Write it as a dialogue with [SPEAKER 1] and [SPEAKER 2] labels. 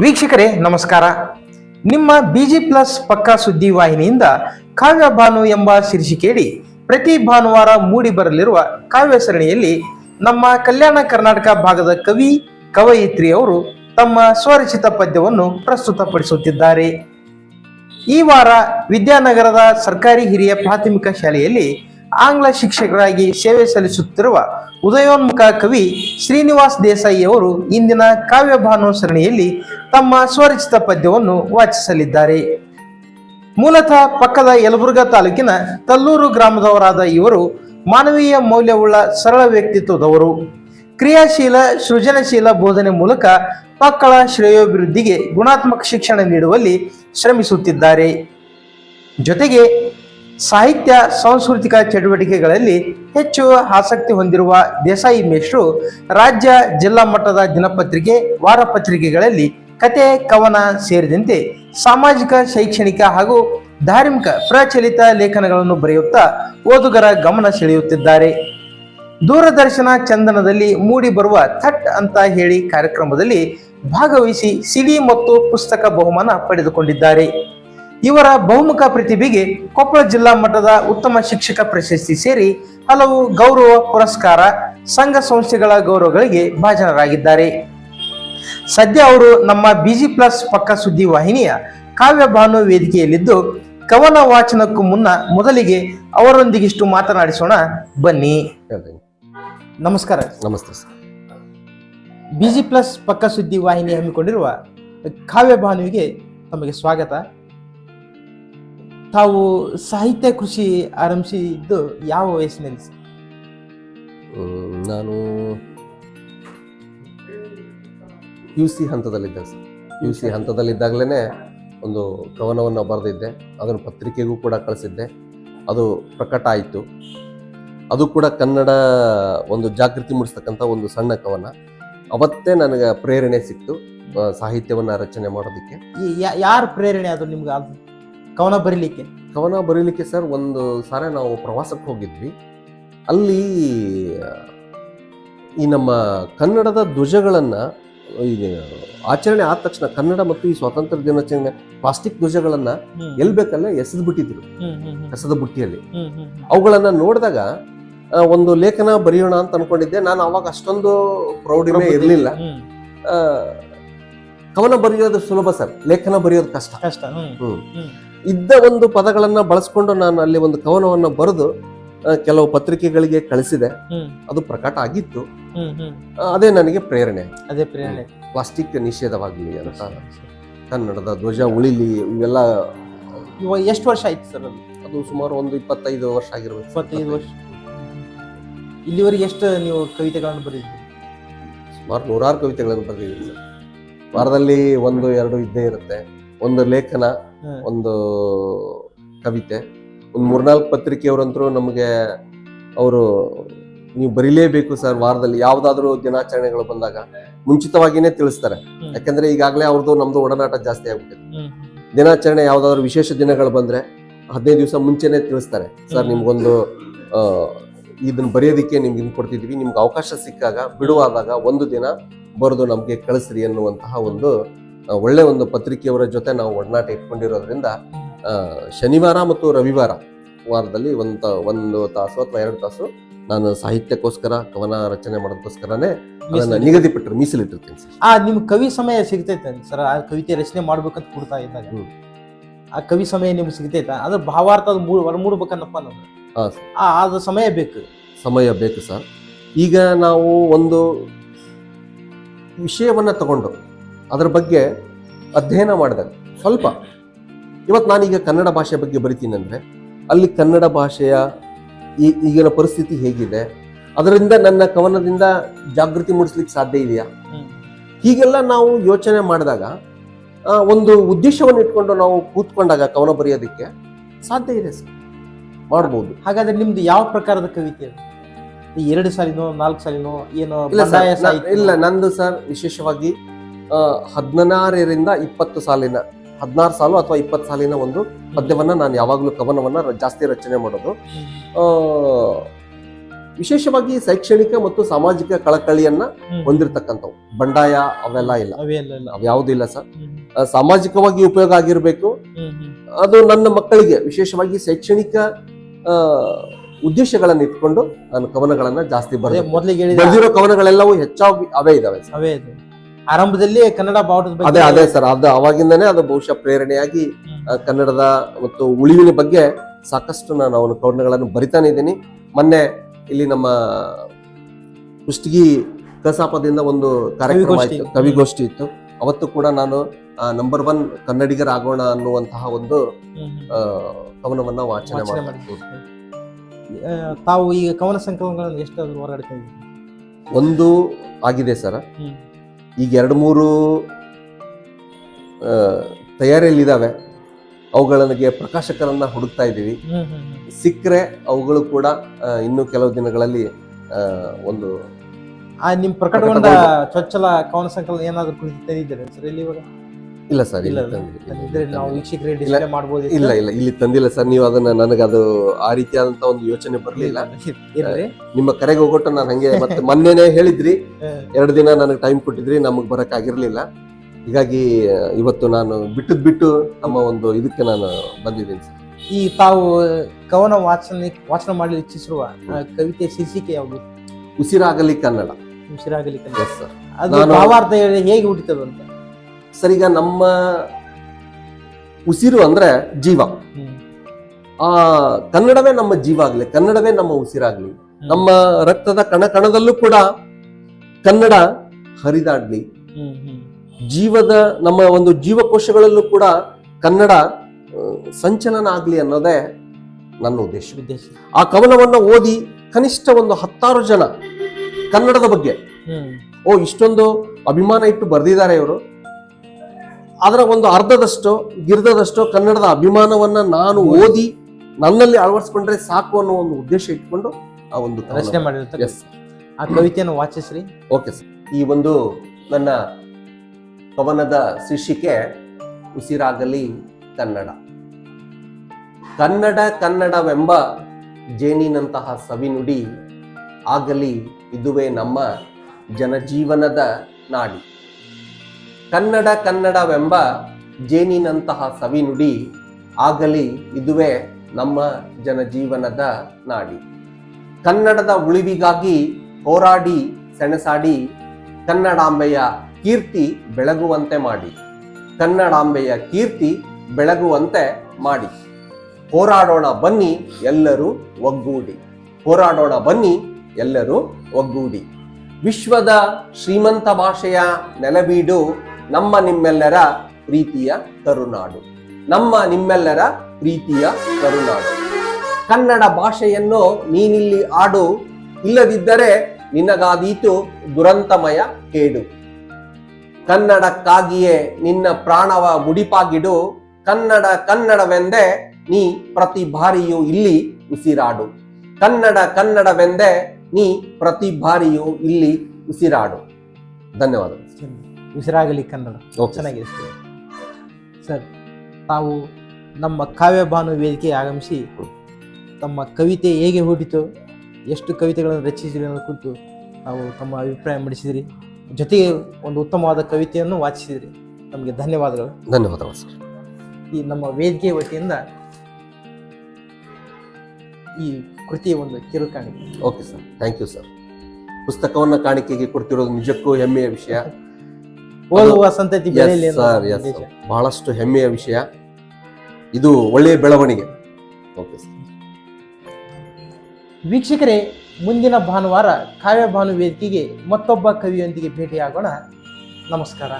[SPEAKER 1] ವೀಕ್ಷಕರೇ, ನಮಸ್ಕಾರ. ನಿಮ್ಮ ಬಿಜಿ ಪ್ಲಸ್ ಪಕ್ಕಾ ಸುದ್ದಿ ವಾಹಿನಿಯಿಂದ ಕಾವ್ಯ ಭಾನು ಎಂಬ ಶೀರ್ಷಿಕೆಯಡಿ ಪ್ರತಿ ಭಾನುವಾರ ಮೂಡಿ ಬರಲಿರುವ ಕಾವ್ಯ ಸರಣಿಯಲ್ಲಿ ನಮ್ಮ ಕಲ್ಯಾಣ ಕರ್ನಾಟಕ ಭಾಗದ ಕವಿ ಕವಯಿತ್ರಿ ಅವರು ತಮ್ಮ ಸ್ವರಚಿತ ಪದ್ಯವನ್ನು ಪ್ರಸ್ತುತಪಡಿಸುತ್ತಿದ್ದಾರೆ. ಈ ವಾರ ವಿದ್ಯಾನಗರದ ಸರ್ಕಾರಿ ಹಿರಿಯ ಪ್ರಾಥಮಿಕ ಶಾಲೆಯಲ್ಲಿ ಆಂಗ್ಲ ಶಿಕ್ಷಕರಾಗಿ ಸೇವೆ ಸಲ್ಲಿಸುತ್ತಿರುವ ಉದಯೋನ್ಮುಖ ಕವಿ ಶ್ರೀನಿವಾಸ್ ದೇಸಾಯಿ ಅವರು ಇಂದಿನ ಕಾವ್ಯ ಸರಣಿಯಲ್ಲಿ ತಮ್ಮ ಸ್ವರಚಿತ ಪದ್ಯವನ್ನು ವಾಚಿಸಲಿದ್ದಾರೆ. ಮೂಲತಃ ಪಕ್ಕದ ಯಲಬುರ್ಗಾ ತಾಲೂಕಿನ ತಲ್ಲೂರು ಗ್ರಾಮದವರಾದ ಇವರು ಮಾನವೀಯ ಮೌಲ್ಯವುಳ್ಳ ಸರಳ ವ್ಯಕ್ತಿತ್ವದವರು. ಕ್ರಿಯಾಶೀಲ, ಸೃಜನಶೀಲ ಬೋಧನೆ ಮೂಲಕ ಮಕ್ಕಳ ಶ್ರೇಯೋಭಿವೃದ್ಧಿಗೆ ಗುಣಾತ್ಮಕ ಶಿಕ್ಷಣ ನೀಡುವಲ್ಲಿ ಶ್ರಮಿಸುತ್ತಿದ್ದಾರೆ. ಜೊತೆಗೆ ಸಾಹಿತ್ಯ ಸಾಂಸ್ಕೃತಿಕ ಚಟುವಟಿಕೆಗಳಲ್ಲಿ ಹೆಚ್ಚು ಆಸಕ್ತಿ ಹೊಂದಿರುವ ದೇಸಾಯಿ ಮೇಷ್ಟ್ರು ರಾಜ್ಯ ಜಿಲ್ಲಾ ಮಟ್ಟದ ದಿನಪತ್ರಿಕೆ, ವಾರಪತ್ರಿಕೆಗಳಲ್ಲಿ ಕತೆ, ಕವನ ಸೇರಿದಂತೆ ಸಾಮಾಜಿಕ, ಶೈಕ್ಷಣಿಕ ಹಾಗೂ ಧಾರ್ಮಿಕ ಪ್ರಚಲಿತ ಲೇಖನಗಳನ್ನು ಬರೆಯುತ್ತಾ ಓದುಗರ ಗಮನ ಸೆಳೆಯುತ್ತಿದ್ದಾರೆ. ದೂರದರ್ಶನ ಚಂದನದಲ್ಲಿ ಮೂಡಿ ಬರುವ ಥಟ್ ಅಂತ ಹೇಳಿ ಕಾರ್ಯಕ್ರಮದಲ್ಲಿ ಭಾಗವಹಿಸಿ ಸಿಡಿ ಮತ್ತು ಪುಸ್ತಕ ಬಹುಮಾನ ಪಡೆದುಕೊಂಡಿದ್ದಾರೆ. ಇವರ ಬಹುಮುಖ ಪ್ರತಿಭೆಗೆ ಕೊಪ್ಪಳ ಜಿಲ್ಲಾ ಮಟ್ಟದ ಉತ್ತಮ ಶಿಕ್ಷಕ ಪ್ರಶಸ್ತಿ ಸೇರಿ ಹಲವು ಗೌರವ ಪುರಸ್ಕಾರ ಸಂಘ ಸಂಸ್ಥೆಗಳ ಗೌರವಗಳಿಗೆ ಭಾಜನರಾಗಿದ್ದಾರೆ. ಸದ್ಯ ಅವರು ನಮ್ಮ ಬಿಜಿ ಪ್ಲಸ್ ಪಕ್ಕ ಸುದ್ದಿ ವಾಹಿನಿಯ ಕಾವ್ಯ ಭಾನು ವೇದಿಕೆಯಲ್ಲಿದ್ದು ಕವನ ವಾಚನಕ್ಕೂ ಮುನ್ನ ಮೊದಲಿಗೆ ಅವರೊಂದಿಗಿಷ್ಟು ಮಾತನಾಡಿಸೋಣ. ಬನ್ನಿ. ನಮಸ್ಕಾರ.
[SPEAKER 2] ನಮಸ್ತೆ ಸರ್.
[SPEAKER 1] ಬಿಜಿ ಪ್ಲಸ್ ಪಕ್ಕ ಸುದ್ದಿ ವಾಹಿನಿ ಹಮ್ಮಿಕೊಂಡಿರುವ ಕಾವ್ಯ ಭಾನುವಿಗೆ ತಮಗೆ ಸ್ವಾಗತ. ತಾವು ಸಾಹಿತ್ಯ ಕೃಷಿ ಆರಂಭಿಸಿದ್ದು ಯಾವ ವಯಸ್ಸಿನಲ್ಲಿ?
[SPEAKER 2] ನಾನು ಯು ಸಿ ಹಂತದಲ್ಲಿದ್ದಾಗ ಸರ್. ಯು ಸಿ ಹಂತದಲ್ಲಿದ್ದಾಗಲೇ ಒಂದು ಕವನವನ್ನು ಬರೆದಿದ್ದೆ. ಅದನ್ನು ಪತ್ರಿಕೆಗೂ ಕೂಡ ಕಳಿಸಿದ್ದೆ. ಅದು ಪ್ರಕಟ ಆಯಿತು. ಅದು ಕೂಡ ಕನ್ನಡ ಒಂದು ಜಾಗೃತಿ ಮೂಡಿಸ್ತಕ್ಕಂಥ ಒಂದು ಸಣ್ಣ ಕವನ. ಅವತ್ತೇ ನನಗೆ ಪ್ರೇರಣೆ ಸಿಕ್ತು ಸಾಹಿತ್ಯವನ್ನು ರಚನೆ ಮಾಡೋದಕ್ಕೆ.
[SPEAKER 1] ಯಾರು ಪ್ರೇರಣೆ ಅದು ನಿಮ್ಗೆ? ಕವನ ಬರೀಲಿಕ್ಕೆ?
[SPEAKER 2] ಕವನ ಬರೀಲಿಕ್ಕೆ ಸರ್ ಒಂದು ಸಾರ ನಾವು ಪ್ರವಾಸಕ್ಕೆ ಹೋಗಿದ್ವಿ. ಅಲ್ಲಿ ಈ ನಮ್ಮ ಕನ್ನಡದ ಧ್ವಜಗಳನ್ನು ಆಚರಣೆ ಆದ ತಕ್ಷಣ ಕನ್ನಡ ಮತ್ತು ಈ ಸ್ವಾತಂತ್ರ್ಯ ದಿನಾಚರಣೆ ಪ್ಲಾಸ್ಟಿಕ್ ಧ್ವಜಗಳನ್ನ
[SPEAKER 1] ಎಲ್ಲಿ
[SPEAKER 2] ಎಲ್ ಬೇಕಲ್ಲೇ ಎಸೆದು ಬಿಟ್ಟಿದ್ರು ಎಸದ ಬುಟ್ಟಿಯಲ್ಲಿ. ಅವುಗಳನ್ನ ನೋಡಿದಾಗ ಒಂದು ಲೇಖನ ಬರೆಯೋಣ ಅಂತ ಅನ್ಕೊಂಡಿದ್ದೆ. ನಾನು ಅವಾಗ ಅಷ್ಟೊಂದು ಪ್ರೌಢಿಮೆ ಇರಲಿಲ್ಲ. ಕವನ ಬರೆಯೋದು ಸುಲಭ ಸರ್. ಲೇಖನ ಬರೆಯೋದು ಕಷ್ಟ.
[SPEAKER 1] ಕಷ್ಟ ಹ್ಮ್.
[SPEAKER 2] ಇದ್ದ ಒಂದು ಪದಗಳನ್ನ ಬಳಸ್ಕೊಂಡು ನಾನು ಅಲ್ಲಿ ಒಂದು ಕವನವನ್ನು ಬರೆದು ಕೆಲವು ಪತ್ರಿಕೆಗಳಿಗೆ ಕಳಿಸಿದೆ. ಅದು ಪ್ರಕಟ ಆಗಿತ್ತು. ಅದೇ ನನಗೆ ಪ್ರೇರಣೆ.
[SPEAKER 1] ಅದೇ ಪ್ರೇರಣೆ.
[SPEAKER 2] ಪ್ಲಾಸ್ಟಿಕ್ ನಿಷೇಧವಾಗಲಿ ಅಂತ. ಕನ್ನಡದ ಧ್ವಜ ಉಳಿಲಿ ಇವೆಲ್ಲ
[SPEAKER 1] ಇವಾಗ ಎಷ್ಟು ವರ್ಷ ಆಯ್ತು ಸರ್ ಅದು?
[SPEAKER 2] ಅದು ಸುಮಾರು ಒಂದು ಇಪ್ಪತ್ತೈದು ವರ್ಷ ಆಗಿರ್ಬೋದು
[SPEAKER 1] ಇಪ್ಪತ್ತೈದು ವರ್ಷ. ಇಲ್ಲಿವರೆಗೆ ಎಷ್ಟು ನೀವು ಕವಿತೆಗಳನ್ನು ಬರೆದಿದ್ದೀರಿ
[SPEAKER 2] ಸುಮಾರು ನೂರಾರು ಕವಿತೆಗಳನ್ನು ಬರೆದಿದ್ದೀನಿ ಸರ್. ವಾರದಲ್ಲಿ ಒಂದು ಎರಡು ಇದ್ದೇ ಇರುತ್ತೆ. ಒಂದು ಲೇಖನ ಒಂದು ಕವಿತೆ ಒಂದು ಮೂರ್ನಾಲ್ಕು ಪತ್ರಿಕೆಯವರಂತರೂ ನಮಗೆ ಅವರು ನೀವು ಬರೀಲೇಬೇಕು ಸರ್ ವಾರದಲ್ಲಿ ಯಾವ್ದಾದ್ರು ದಿನಾಚರಣೆಗಳು ಬಂದಾಗ ಮುಂಚಿತವಾಗಿನೇ ತಿಳಿಸ್ತಾರೆ. ಯಾಕಂದ್ರೆ ಈಗಾಗಲೇ ಅವ್ರದ್ದು ನಮ್ದು ಒಡನಾಟ ಜಾಸ್ತಿ ಆಗ್ಬಿಟ್ಟಿದೆ. ದಿನಾಚರಣೆ ಯಾವ್ದಾದ್ರು ವಿಶೇಷ ದಿನಗಳು ಬಂದ್ರೆ ಹದಿನೈದು ದಿವಸ ಮುಂಚೆನೆ ತಿಳಿಸ್ತಾರೆ. ಸರ್. ನಿಮ್ಗೊಂದು ಇದನ್ನ ಬರೆಯೋದಿಕ್ಕೆ ನಿಮ್ಗೆ ಇನ್ ಕೊಡ್ತಿದ್ವಿ ನಿಮ್ಗೆ ಅವಕಾಶ ಸಿಕ್ಕಾಗ ಬಿಡುವಾದಾಗ ಒಂದು ದಿನ ಬರೆದು ನಮ್ಗೆ ಕಳಿಸ್ರಿ ಅನ್ನುವಂತಹ ಒಂದು ಒಳ್ಳೆ ಒಂದು ಪತ್ರಿಕೆಯವರ ಜೊತೆ ನಾವು ಒಡನಾಟ ಇಟ್ಕೊಂಡಿರೋದ್ರಿಂದ ಆ, ಶನಿವಾರ ಮತ್ತು ರವಿವಾರ ವಾರದಲ್ಲಿ ಒಂದು ಒಂದು ತಾಸು ಅಥವಾ ಎರಡು ತಾಸು ನಾನು ಸಾಹಿತ್ಯಕ್ಕೋಸ್ಕರ ಕವನ ರಚನೆ ಮಾಡೋದಕ್ಕೋಸ್ಕರನೇ ಅದನ್ನ ನಿಗದಿಪಟ್ಟರು ಮೀಸಲಿಟ್ಟಿರ್ತೀನಿ ಸರ್.
[SPEAKER 1] ಆ ನಿಮ್ ಕವಿ ಸಮಯ ಸಿಗ್ತೈತೆ ಸರ್. ಆ ಕವಿತೆ ರಚನೆ ಮಾಡ್ಬೇಕಂತ ಕೊಡ್ತಾ ಇದ್ದಾಗ. ಆ ಕವಿ ಸಮಯ ನಿಮ್ಗೆ ಸಿಗ್ತೈತೆ. ಅದ್ರ ಭಾವಾರ್ಥ ಅದು ಮೂಡ್ ಮೂಡ್ಬೇಕನ್ನಪ್ಪ
[SPEAKER 2] ಹಾ,
[SPEAKER 1] ಆ ಅದು ಸಮಯ ಬೇಕು.
[SPEAKER 2] ಸಮಯ ಬೇಕು ಸರ್. ಈಗ ನಾವು ಒಂದು ವಿಷಯವನ್ನ ತಗೊಂಡು ಅದರ ಬಗ್ಗೆ ಅಧ್ಯಯನ ಮಾಡಿದಾಗ ಸ್ವಲ್ಪ. ಇವತ್ತು ನಾನೀಗ ಕನ್ನಡ ಭಾಷೆ ಬಗ್ಗೆ ಬರಿತೀನಿ ಅಂದ್ರೆ ಅಲ್ಲಿ ಕನ್ನಡ ಭಾಷೆಯ ಈ ಈಗಿನ ಪರಿಸ್ಥಿತಿ ಹೇಗಿದೆ ಅದರಿಂದ ನನ್ನ ಕವನದಿಂದ ಜಾಗೃತಿ ಮೂಡಿಸ್ಲಿಕ್ಕೆ ಸಾಧ್ಯ ಇದೆಯಾ? ಹೀಗೆಲ್ಲ ನಾವು ಯೋಚನೆ ಮಾಡಿದಾಗ ಒಂದು ಉದ್ದೇಶವನ್ನು ಇಟ್ಕೊಂಡು ನಾವು ಕೂತ್ಕೊಂಡಾಗ ಕವನ ಬರೆಯೋದಕ್ಕೆ ಸಾಧ್ಯ ಇದೆ ಸರ್. ಮಾಡ್ಬೋದು.
[SPEAKER 1] ಹಾಗಾದ್ರೆ ನಿಮ್ದು ಯಾವ ಪ್ರಕಾರದ ಕವಿತೆ? ಎರಡು ಸಾಲಿನೋ ನಾಲ್ಕು ಸಾಲಿನೋ ಏನೋ
[SPEAKER 2] ಇಲ್ಲ ನಂದು ಸರ್ ವಿಶೇಷವಾಗಿ ಹದಿನಾರರಿಂದ ಇಪ್ಪತ್ತು ಸಾಲಿನ ಹದಿನಾರು ಸಾಲು ಅಥವಾ ಇಪ್ಪತ್ತು ಸಾಲಿನ ಒಂದು ಪದ್ಯವನ್ನ ನಾನು ಯಾವಾಗಲೂ ಕವನವನ್ನ ಜಾಸ್ತಿ ರಚನೆ ಮಾಡೋದು. ವಿಶೇಷವಾಗಿ ಶೈಕ್ಷಣಿಕ ಮತ್ತು ಸಾಮಾಜಿಕ ಕಳಕಳಿಯನ್ನ. ಹೊಂದಿರತಕ್ಕಂಥವು. ಬಂಡಾಯ ಅವೆಲ್ಲ ಇಲ್ಲ.
[SPEAKER 1] ಅವೇ ಇಲ್ಲ. ಇಲ್ಲ.
[SPEAKER 2] ಅವ್ಯಾವುದೂ ಇಲ್ಲ ಸರ್. ಸಾಮಾಜಿಕವಾಗಿ ಉಪಯೋಗ ಆಗಿರಬೇಕು. ಅದು ನನ್ನ ಮಕ್ಕಳಿಗೆ ವಿಶೇಷವಾಗಿ ಶೈಕ್ಷಣಿಕ ಉದ್ದೇಶಗಳನ್ನ ಇಟ್ಕೊಂಡು ನಾನು ಕವನಗಳನ್ನ ಜಾಸ್ತಿ ಬರೆದಿರೋ ಕವನಗಳೆಲ್ಲವೂ ಹೆಚ್ಚಾಗಿ ಅವೇ ಇದಾವೆ.
[SPEAKER 1] ಆರಂಭದಲ್ಲಿ ಕನ್ನಡ ಬಾವುಟದ ಬಗ್ಗೆ
[SPEAKER 2] ಅದೇ ಅದೇ ಸರ್ ಅದು ಅವಾಗಿಂದನೇ ಅದು ಬಹುಶಃ ಪ್ರೇರಣೆಯಾಗಿ. ಕನ್ನಡದ ಮತ್ತು ಉಳಿವಿನ ಬಗ್ಗೆ ಸಾಕಷ್ಟು ನಾನು ಅವನ ಕವನಗಳನ್ನು ಬರಿತಾನೆ ಇದ್ದೀನಿ ಮೊನ್ನೆ ಇಲ್ಲಿ ನಮ್ಮ ಕುಷ್ಟಗಿ ಕಸಾಪದಿಂದ ಒಂದು ಕಾರ್ಯಕ್ರಮ. ಇತ್ತು ಕವಿಗೋಷ್ಠಿ ಇತ್ತು ಅವತ್ತು ಕೂಡ ನಾನು ನಂಬರ್ ಒನ್ ಕನ್ನಡಿಗರಾಗೋಣ ಅನ್ನುವಂತಹ ಒಂದು ಕವನವನ್ನ ವಾಚನೆ.
[SPEAKER 1] ಆ, ತಾವು ಈಗ ಕವನ ಸಂಕಲನಗಳನ್ನು ಎಷ್ಟಾದ್ರೂ ತಂದಿದ್ದೀರಿ?
[SPEAKER 2] ಒಂದು ಆಗಿದೆ ಸರ್. ಈಗ ಎರಡು ಮೂರು ತಯಾರಿಯಲ್ಲಿದ್ದಾವೆ. ಅವುಗಳಿಗೆ ಪ್ರಕಾಶಕರನ್ನ ಹುಡುಕ್ತಾ ಇದ್ದೀವಿ. ಸಿಕ್ಕರೆ ಅವುಗಳು ಕೂಡ ಇನ್ನು ಕೆಲವು ದಿನಗಳಲ್ಲಿ ಒಂದು
[SPEAKER 1] ಆ ನಿಮ್ ಪ್ರಕಟಗೊಂಡ
[SPEAKER 2] ಪ್ರಕಟಗೊಂಡ-
[SPEAKER 1] ಚೊಚ್ಚಲ ಕವನ ಸಂಕಲನ ಏನಾದ್ರು ಕುರಿತು ತೆರೆದಿದ್ದಾರೆ ಸರ್? ಇಲ್ಲಿ ಇವಾಗ?
[SPEAKER 2] ಇಲ್ಲ ಸರ್
[SPEAKER 1] ಇಲ್ಲ,
[SPEAKER 2] ಇಲ್ಲಿ
[SPEAKER 1] ಇಲ್ಲ.
[SPEAKER 2] ತಂದಿಲ್ಲ.
[SPEAKER 1] ನಾವು. ವೀಕ್ಷಕರಿಗೆ ಡಿಸ್ಪ್ಲೇ ಮಾಡಬಹುದು
[SPEAKER 2] ಇಲ್ಲ ಇಲ್ಲ ಇಲ್ಲಿ ತಂದಿಲ್ಲ ಸರ್ ನೀವು ಅದನ್ನ ನನಗೆ ಅದು ಆ ರೀತಿಯಾದಂತ ಒಂದು ಯೋಚನೆ ಬರಲಿಲ್ಲ ನಿಮ್ಮ ಕರೆಗೆ ಹೋಗೋಟ ನಾನು ಹಂಗೆ ಮತ್ತೆ ಮೊನ್ನೆನೆ ಹೇಳಿದ್ರಿ. ಎರಡು ದಿನ ನನಗೆ ಟೈಮ್ ಕೊಟ್ಟಿದ್ರಿ ನಮಗೆ ಬರಕ್ ಆಗಿರ್ಲಿಲ್ಲ ಹೀಗಾಗಿ ಇವತ್ತು ನಾನು ಬಿಟ್ಟದ್ ಬಿಟ್ಟು ನಮ್ಮ ಒಂದು ಇದಕ್ಕೆ ನಾನು ಬಂದಿದ್ದೀನಿ ಸರ್
[SPEAKER 1] ಈ ತಾವು ಕವನ ವಾಚನ ವಾಚನ ಮಾಡಲು ಇಚ್ಛಿಸಿರುವ ಕವಿತೆ ಶೀರ್ಷಿಕೆ ಯಾವುದು
[SPEAKER 2] ಉಸಿರಾಗಲಿ ಕನ್ನಡ
[SPEAKER 1] ಉಸಿರಾಗಲಿ ಕನ್ನಡ.
[SPEAKER 2] ಸರ್
[SPEAKER 1] ಅದು ಭಾವಾರ್ಥ ಹೇಳಿ ಹೇಗೆ ಹುಟ್ಟಿತದ ಅಂತ
[SPEAKER 2] ಸರ್ ಈಗ ನಮ್ಮ ಉಸಿರು ಅಂದ್ರೆ ಜೀವ. ಆ ಕನ್ನಡವೇ ನಮ್ಮ ಜೀವ ಆಗ್ಲಿ ಕನ್ನಡವೇ ನಮ್ಮ ಉಸಿರಾಗ್ಲಿ ನಮ್ಮ ರಕ್ತದ ಕಣ ಕಣದಲ್ಲೂ ಕೂಡ ಕನ್ನಡ ಹರಿದಾಡ್ಲಿ. ಜೀವದ ನಮ್ಮ ಒಂದು ಜೀವಕೋಶಗಳಲ್ಲೂ ಕೂಡ ಕನ್ನಡ ಸಂಚಲನ ಆಗ್ಲಿ ಅನ್ನೋದೇ ನನ್ನ ಉದ್ದೇಶ.
[SPEAKER 1] ಉದ್ದೇಶ.
[SPEAKER 2] ಆ ಕವನವನ್ನ ಓದಿ ಕನಿಷ್ಠ ಒಂದು ಹತ್ತಾರು ಜನ ಕನ್ನಡದ ಬಗ್ಗೆ. ಓ ಇಷ್ಟೊಂದು ಅಭಿಮಾನ ಇಟ್ಟು ಬರೆದಿದ್ದಾರೆ ಇವರು. ಅದರ ಒಂದು ಅರ್ಧದಷ್ಟು ಗಿರ್ಧದಷ್ಟು ಕನ್ನಡದ ಅಭಿಮಾನವನ್ನ ನಾನು ಓದಿ ನನ್ನಲ್ಲಿ ಅಳವಡಿಸ್ಕೊಂಡ್ರೆ ಸಾಕು ಅನ್ನೋ ಒಂದು ಉದ್ದೇಶ ಇಟ್ಕೊಂಡು ಆ ಒಂದು
[SPEAKER 1] ರಚನೆ
[SPEAKER 2] ಮಾಡಿರುತ್ತೆ
[SPEAKER 1] ಆ ಕವಿತೆಯನ್ನು ವಾಚಿಸ್ರಿ
[SPEAKER 2] ಓಕೆ ಸರ್ ಈ ಒಂದು ನನ್ನ ಕವನದ ಶೀರ್ಷಿಕೆ ಉಸಿರಾಗಲಿ ಕನ್ನಡ. ಕನ್ನಡ ಕನ್ನಡವೆಂಬ ಜೇನಿನಂತಹ ಸವಿನುಡಿ ಆಗಲಿ ಇದುವೇ ನಮ್ಮ ಜನಜೀವನದ ನಾಡಿ. ಕನ್ನಡ ಕನ್ನಡವೆಂಬ ಜೇನಿನಂತಹ ಸವಿನುಡಿ ಆಗಲಿ ಇದುವೇ ನಮ್ಮ ಜನಜೀವನದ ನಾಡಿ. ಕನ್ನಡದ ಉಳಿವಿಗಾಗಿ ಹೋರಾಡಿ, ಸೆಣಸಾಡಿ, ಕನ್ನಡಾಂಬೆಯ ಕೀರ್ತಿ ಬೆಳಗುವಂತೆ ಮಾಡಿ. ಕನ್ನಡಾಂಬೆಯ ಕೀರ್ತಿ ಬೆಳಗುವಂತೆ ಮಾಡಿ. ಹೋರಾಡೋಣ ಬನ್ನಿ ಎಲ್ಲರೂ ಒಗ್ಗೂಡಿ. ಹೋರಾಡೋಣ ಬನ್ನಿ ಎಲ್ಲರೂ ಒಗ್ಗೂಡಿ. ವಿಶ್ವದ ಶ್ರೀಮಂತ ಭಾಷೆಯ ನೆಲಬೀಡು ನಮ್ಮ ನಿಮ್ಮೆಲ್ಲರ ಪ್ರೀತಿಯ ತರುನಾಡು. ನಮ್ಮ ನಿಮ್ಮೆಲ್ಲರ ಪ್ರೀತಿಯ ತರುನಾಡು. ಕನ್ನಡ ಭಾಷೆಯನ್ನು ನೀನಿಲ್ಲಿ ಆಡು, ಇಲ್ಲದಿದ್ದರೆ ನಿನಗಾದೀತು ದುರಂತಮಯ ಕೇಡು. ಕನ್ನಡಕ್ಕಾಗಿಯೇ ನಿನ್ನ ಪ್ರಾಣವ ಮುಡಿಪಾಗಿಡು, ಕನ್ನಡ ಕನ್ನಡವೆಂದೇ ನೀ ಪ್ರತಿ ಬಾರಿಯೂ ಇಲ್ಲಿ ಉಸಿರಾಡು. ಕನ್ನಡ ಕನ್ನಡವೆಂದೇ ನೀ ಪ್ರತಿ ಬಾರಿಯೂ ಇಲ್ಲಿ ಉಸಿರಾಡು. ಧನ್ಯವಾದಗಳು.
[SPEAKER 1] ಉಸಿರಾಗಲಿ ಕನ್ನಡ ಚೆನ್ನಾಗಿದೆ ಸರ್. ತಾವು ನಮ್ಮ ಕಾವ್ಯಭಾನು ವೇದಿಕೆ ಆಗಮಿಸಿ ತಮ್ಮ ಕವಿತೆ ಹೇಗೆ ಹುಟ್ಟಿತು ಎಷ್ಟು ಕವಿತೆಗಳನ್ನು ರಚಿಸಿದ್ರಿ ಅನ್ನೋದು ಕುರಿತು ನಾವು ತಮ್ಮ ಅಭಿಪ್ರಾಯ ಮಡಿಸಿದ್ರಿ. ಜೊತೆಗೆ ಒಂದು ಉತ್ತಮವಾದ ಕವಿತೆಯನ್ನು ವಾಚಿಸಿದ್ರಿ. ನಮಗೆ ಧನ್ಯವಾದಗಳು.
[SPEAKER 2] ಧನ್ಯವಾದಗಳು ಸರ್
[SPEAKER 1] ಈ ನಮ್ಮ ವೇದಿಕೆ ವತಿಯಿಂದ ಈ ಕೃತಿಯ ಒಂದು ಕಿರು ಕಾಣಿಕೆ
[SPEAKER 2] okay sir thank you sir ಪುಸ್ತಕವನ್ನು ಕಾಣಿಕೆಗೆ ಕೊಡ್ತಿರೋದು ನಿಜಕ್ಕೂ ಹೆಮ್ಮೆಯ ವಿಷಯ.
[SPEAKER 1] ಓದುವ ಸಂತತಿ ಬೆಳೆಯಲಿ ಅನ್ನೋ.
[SPEAKER 2] ಬಹಳಷ್ಟು ಹೆಮ್ಮೆಯ ವಿಷಯ. ಇದು ಒಳ್ಳೆಯ ಬೆಳವಣಿಗೆ. ಓಕೆ ಸರ್
[SPEAKER 1] ವೀಕ್ಷಕರೇ ಮುಂದಿನ ಭಾನುವಾರ ಕಾವ್ಯಭಾನು ವೇದಿಕೆಗೆ ಮತ್ತೊಬ್ಬ ಕವಿಯೊಂದಿಗೆ ಭೇಟಿಯಾಗೋಣ. ನಮಸ್ಕಾರ.